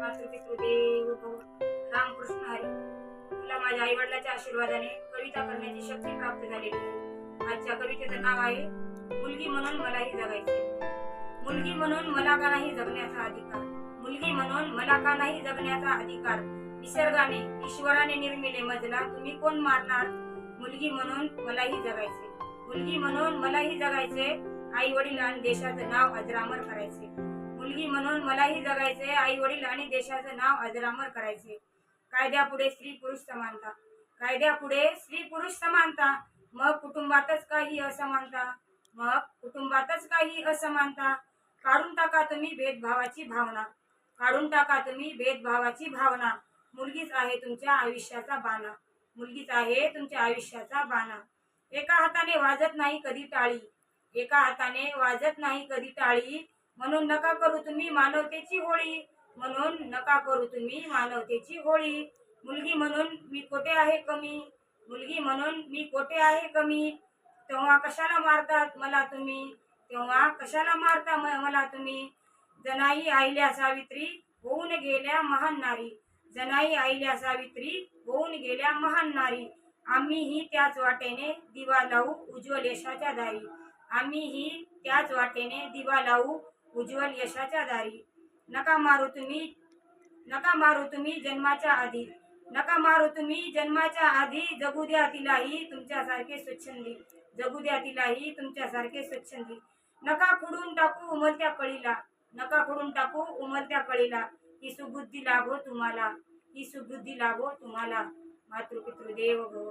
मातृपितृदेव भव रामकृष्ण हरी. मला माझ्या आई वडिलांच्या आशीर्वादाने कविता करण्याची शक्ती प्राप्त झालेली आहे. आजच्या कवितेचं नाव आहे मुलगी म्हणून मलाही जगायचे. मुलगी म्हणून मला का नाही जगण्याचा अधिकार? मुलगी म्हणून मला का नाही जगण्याचा अधिकार? निसर्गाने ईश्वराने निर्मिले मजला तुम्ही कोण मारणार? मुलगी म्हणून मलाही जगायचे. मुलगी म्हणून मलाही जगायचे. आई वडिलां देशाचं नाव अजरामर करायचे. मुलगी म्हणून मलाही जगायचे आई वडील आणि देशाचं नाव अजरामर करायचे. कायद्यापुढे स्त्री पुरुष समानता. कायद्यापुढे स्त्री पुरुष समानता. मग कुटुंबातच काही असमानता. मग कुटुंबातच काही असमानता. काढून टाका तुम्ही भेदभावाची भावना. काढून टाका तुम्ही भेदभावाची भावना. मुलगीच आहे तुमच्या आयुष्याचा बाणा. मुलगीच आहे तुमच्या आयुष्याचा बाणा. एका हाताने वाजत नाही कधी टाळी. एका हाताने वाजत नाही कधी टाळी. म्हणून नका करू तुम्ही मानवतेची होळी. म्हणून नका करू तुम्ही मानवतेची होळी. मुलगी म्हणून मी कोठे आहे कमी. मुलगी म्हणून मी कोठे आहे कमी. तेव्हा कशाला मारतात मला तुम्ही? तेव्हा कशाला मारता म- मला तुम्ही? जनाई आईल्या सावित्री होऊन गेल्या महान नारी. जनाई आईल्या सावित्री होऊन गेल्या महान नारी. आम्हीही त्याच वाटेने दिवा लावू उज्ज्वल यशाच्या दारी. आम्हीही त्याच वाटेने दिवा लावू उज्ज्वल यशाच्या दारी. नका मारू तुम्ही नका मारू तुम्ही जन्माच्या आधी. नका मारू तुम्ही जन्माच्या आधी. जगू द्या तिलाही तुमच्यासारखे स्वच्छंदी. जगू द्या तिलाही तुमच्यासारखे स्वच्छंदी. नका खुडून टाकू उमलत्या कळीला. नका खुडून टाकू उमलत्या कळीला. ही सुबुद्धी लाभो तुम्हाला. ही सुबुद्धी लाभो तुम्हाला. मातृपितृदेव भव.